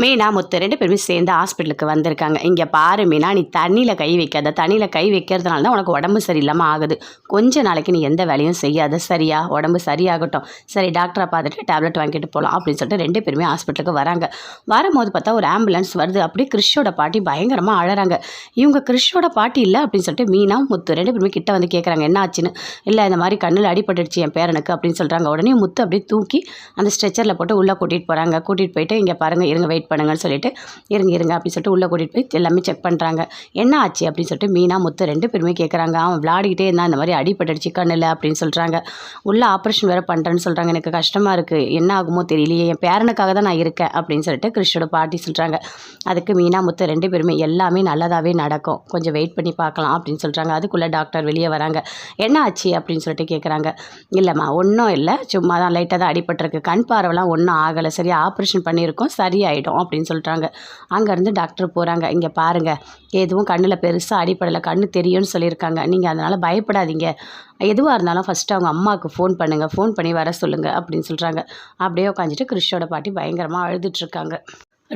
மீனா முத்து ரெண்டு பேருமே சேர்ந்து ஹாஸ்பிட்டலுக்கு வந்திருக்காங்க. இங்கே பாரு மீனா நீ தண்ணியில் கை வைக்காத. தண்ணியில் கை வைக்கிறதுனால தான் உனக்கு உடம்பு சரியில்லாமல் ஆகுது. கொஞ்ச நாளைக்கு நீ எந்த வேலையும் செய்யாத. சரியா? உடம்பு சரியாகட்டும். சரி டாக்டரை பார்த்துட்டு டேப்லெட் வாங்கிட்டு போகலாம் அப்படின்னு சொல்லிட்டு ரெண்டு பேருமே ஹாஸ்பிட்டலுக்கு வராங்க. வரும்போது பார்த்தா ஒரு ஆம்புலன்ஸ் வருது. அப்படியே கிறிஷோட பாட்டி பயங்கரமாக அழறாங்க. இவங்க கிறிஷோட பாட்டி இல்லை அப்படின்னு சொல்லிட்டு மீனா முத்து ரெண்டு பேருமே கிட்ட வந்து கேட்குறாங்க என்ன ஆச்சுன்னு? இல்லை இந்த மாதிரி கண்ணில் அடிபட்டுடுச்சு என் பேரனுக்கு அப்படின்னு சொல்கிறாங்க உடனே முத்து அப்படியே தூக்கி அந்த ஸ்ட்ரெச்சரில் போட்டு உள்ளே கூட்டிகிட்டு போகிறாங்க கூட்டிகிட்டு போயிட்டு இங்கே பாருங்கள் இருங்க வெயிட் பண்ணுங்கன்னு சொல்லிட்டு இருங்க இருங்க அப்படின்னு சொல்லிட்டு உள்ளே கூட்டிகிட்டு போய் எல்லாமே செக் பண்ணுறாங்க என்ன ஆச்சு? அப்படின்னு சொல்லிட்டு மீனா முத்து ரெண்டு பேருமே கேட்குறாங்க அவன் விளாடிக்கிட்டே இருந்தான். இந்த மாதிரி அடிபட்டுடுச்சு கண்ணில் அப்படின்னு சொல்கிறாங்க உள்ளே ஆப்ரேஷன் வேறு பண்ணுறேன்னு சொல்கிறாங்க எனக்கு கஷ்டமாக இருக்குது என்ன ஆகுமோ தெரியலையே. என் பேரனுக்காக தான் நான் இருக்கேன் அப்படின்னு சொல்லிட்டு கிறிஸ்டோட பாட்டி சொல்கிறாங்க அதுக்கு மீனா முத்து ரெண்டு பேருமே எல்லாமே நல்லதாகவே நடக்கும். கொஞ்சம் வெயிட் பண்ணி பார்க்கலாம் அப்படின்னு சொல்கிறாங்க அதுக்குள்ளே டாக்டர் வெளியே வராங்க. என்ன ஆச்சு? அப்படின்னு சொல்லிட்டு கேட்குறாங்க இல்லைம்மா ஒன்றும் இல்லை. சும்மா தான் லைட்டாக தான் அடிபட்டிருக்கு. கண் பார்வைலாம் ஒன்றும் ஆகலை. சரியாக ஆப்ரேஷன் பண்ணியிருக்கோம். சரியாயிடும். அப்படின்னு சொல்லிட்டாங்க அங்கேருந்து டாக்டர் போகிறாங்க இங்கே பாருங்கள் எதுவும் கண்ணில் பெருசாக அடிப்படலை கண்ணு தெரியும்னு சொல்லியிருக்காங்க. நீங்கள் அதனால் பயப்படாதீங்க. எதுவாக இருந்தாலும் ஃபஸ்ட்டு அவங்க அம்மாவுக்கு ஃபோன் பண்ணுங்கள் ஃபோன் பண்ணி வர சொல்லுங்கள் அப்படின்னு சொல்கிறாங்க அப்படியே உட்காந்துட்டு கிறிஷோட பாட்டி பயங்கரமாக அழுதுட்ருக்காங்க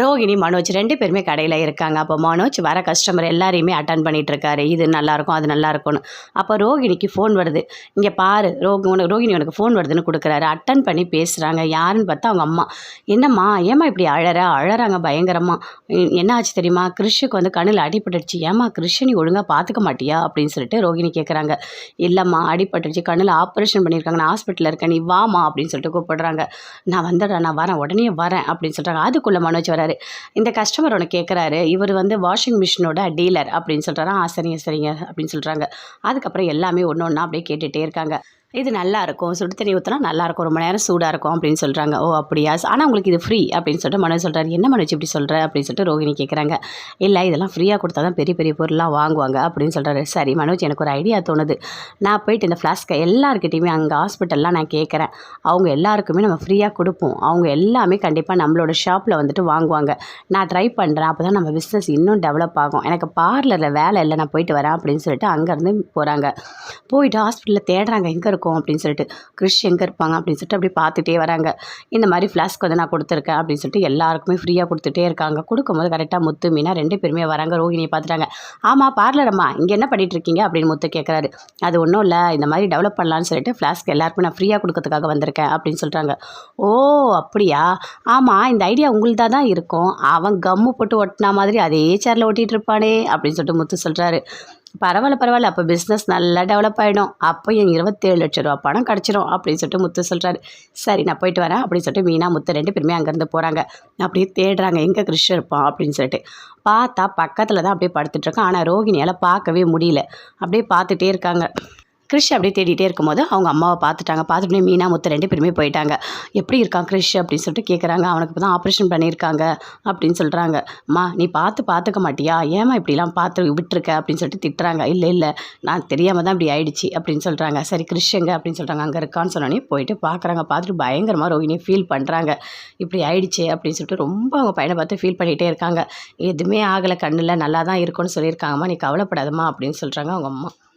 ரோஹிணி மனோஜ் ரெண்டு பேருமே கடையில் இருக்காங்க. அப்போ மனோஜ் வர கஸ்டமர் எல்லாரையுமே அட்டன் பண்ணிகிட்ருக்காரு இது நல்லாயிருக்கும் அது நல்லாயிருக்குன்னு அப்போ ரோகிணிக்கு ஃபோன் வருது. இங்கே பாரு ரோகி உனக்கு ரோஹிணி உனக்கு ஃபோன் வருதுன்னு கொடுக்குறாரு. அட்டன் பண்ணி பேசுகிறாங்க யாருன்னு பார்த்தா அவங்க அம்மா. என்னம்மா ஏம்மா இப்படி அழற? அழறாங்க பயங்கரமாக என்ன ஆச்சு தெரியுமா? கிறிஷுக்கு வந்து கண்ணில் அடிபட்டுடுச்சு. ஏம்மா கிறிஷு ஒழுங்காக பார்த்துக்க மாட்டியா? அப்படின்னு சொல்லிட்டு ரோகிணி கேட்குறாங்க இல்லைம்மா அடிபட்டுடுச்சு. கண்ணில் ஆப்ரேஷன் பண்ணியிருக்காங்க. நான் ஹாஸ்பிட்டலில் இருக்கேன். நீ வாமா அப்படின்னு சொல்லிட்டு கூப்பிடுறாங்க. நான் வந்துடுறேன் நான் வரேன். உடனே வரேன் அப்படின்னு சொல்கிறாங்க அதுக்குள்ளே மனோஜ் வர வராரு இந்த கஸ்டமர் ஒன்று கேட்குறாரு இவர் வந்து வாஷிங் மிஷினோட டீலர் அப்படின்னு சொல்கிறாரு ஆ சரிங்க சரிங்க அப்படின்னு சொல்கிறாங்க அதுக்கப்புறம் எல்லாமே ஒன்று ஒன்றா அப்படியே கேட்டுகிட்டே இருக்காங்க. இது நல்லா இருக்கும் சுடு தண்ணி ஊற்றினா நல்லா இருக்கும் ரொம்ப நேரம் சூடாக இருக்கும் அப்படின்னு சொல்கிறாங்க ஓ அப்படியா? ஆனால் உங்களுக்கு இது ஃப்ரீ அப்படின்னு சொல்லிட்டு மனோஜ் சொல்கிறாரு என்ன மனோஜ் இப்படி சொல்கிற அப்படின்னு சொல்லிட்டு ரோகிணி கேட்குறாங்க இல்லை இதெல்லாம் ஃப்ரீயாக கொடுத்தா தான் பெரிய பெரிய பொருள்லாம் வாங்குவாங்க அப்படின்னு சொல்கிறாரு சரி மனோஜ் எனக்கு ஒரு ஐடியா தோணுது. நான் போயிட்டு இந்த ஃப்ளாஸ்க்கை எல்லாருக்கிட்டையுமே அங்கே ஹாஸ்பிட்டல்லாம் நான் கேட்குறேன் அவங்க எல்லாருக்குமே நம்ம ஃப்ரீயாக கொடுப்போம். அவங்க எல்லாமே கண்டிப்பாக நம்மளோட ஷாப்பில் வந்துட்டு வாங்குவாங்க. நான் ட்ரை பண்ணுறேன் அப்போ தான் நம்ம பிஸ்னஸ் இன்னும் டெவலப் ஆகும். எனக்கு பார்லரில் வேலை இல்லை. நான் போயிட்டு வரேன் அப்படின்னு சொல்லிட்டு அங்கேருந்து போகிறாங்க போயிட்டு ஹாஸ்பிட்டலில் தேடுறாங்க. எங்கே இருக்கும்? இருக்கும் அப்படின்னு சொல்லிட்டு கிறிஷ் எங்கே இருப்பாங்க அப்படின்னு சொல்லிட்டு அப்படி பார்த்துட்டே வராங்க. இந்த மாதிரி ஃப்ளாஸ்க் வந்து நான் கொடுத்துருக்கேன் அப்படின்னு சொல்லிட்டு எல்லாருக்குமே ஃப்ரீயாக கொடுத்துட்டே இருக்காங்க. கொடுக்கும்போது கரெக்டாக முத்து மீனா ரெண்டு பேருமே வராங்க ரோஹிணியை பார்த்துட்டாங்க. ஆமாம் பார்லரம்மா இங்கே என்ன பண்ணிட்டு இருக்கீங்க? அப்படின்னு முத்து கேட்குறாரு அது ஒன்றும் இல்லை இந்த மாதிரி டெவலப் பண்ணலான்னு சொல்லிட்டு ஃப்ளாஸ்க் எல்லாருக்குமே நான் ஃப்ரீயாக கொடுக்கறதுக்காக வந்திருக்கேன் அப்படின்னு சொல்கிறாங்க ஓ அப்படியா? ஆமாம் இந்த ஐடியா உங்களுதாக தான் இருக்கும். அவன் கம்மு போட்டு ஒட்டினா மாதிரி அதே சேரில் ஒட்டிகிட்டு இருப்பானே அப்படின்னு சொல்லிட்டு முத்து சொல்கிறாரு பரவாயில்ல பரவாயில்ல. அப்போ பிஸ்னஸ் நல்லா டெவலப் ஆகிடும் அப்போ என் இருபத்தேழு லட்ச ரூபா பணம் கிடச்சிரும் அப்படின்னு சொல்லிட்டு முத்து சொல்கிறாரு சரி நான் போயிட்டு வரேன் அப்படின்னு சொல்லிட்டு மீனா முத்து ரெண்டு பேருமே அங்கேருந்து போகிறாங்க அப்படியே தேடுறாங்க எங்கே கிருஷ் இருப்பான் அப்படின்னு சொல்லிட்டு. பார்த்தா பக்கத்தில் தான் அப்படியே படுத்துட்ருக்கான் ஆனால் ரோகிணியால் பார்க்கவே முடியல. அப்படியே பார்த்துட்டே இருக்காங்க. கிறிஷ் அப்படியே தேடிட்டே இருக்கும்போது அவங்க அம்மாவை பார்த்துட்டாங்க. பார்த்துட்டு மீனா முத்து ரெண்டு பேருமே போயிட்டாங்க. எப்படி இருக்கான் கிறிஷ் அப்படின்னு சொல்லிட்டு கேட்குறாங்க அவனுக்கு இப்போ தான் ஆப்ரேஷன் பண்ணியிருக்காங்க. அப்படின்னு சொல்கிறாங்க அம்மா நீ பார்த்து பார்த்துக்க மாட்டியா? ஏமா இப்படிலாம் பார்த்து விட்டுருக்க? அப்படின்னு சொல்லிட்டு திட்டுறாங்க. இல்லை இல்லை. நான் தெரியாமல் தான் இப்படி ஆயிடுச்சு. அப்படின்னு சொல்கிறாங்க சரி கிறிஷ் அப்படின்னு சொல்கிறாங்க அங்கே இருக்கான்னு சொன்னோன்னே போயிட்டு பார்க்குறாங்க. பார்த்துட்டு பயங்கரமாக ரோகிணியை ஃபீல் பண்ணுறாங்க இப்படி ஆயிடுச்சு? அப்படின்னு சொல்லிட்டு ரொம்ப அவங்க பையனை பார்த்து ஃபீல் பண்ணிகிட்டே இருக்காங்க. எதுவுமே ஆகலை. கண்ணில் நல்லா தான் இருக்கும்னு சொல்லியிருக்காங்கம்மா. நீ கவலைப்படாதம்மா. அப்படின்னு சொல்கிறாங்க அவங்க அம்மா.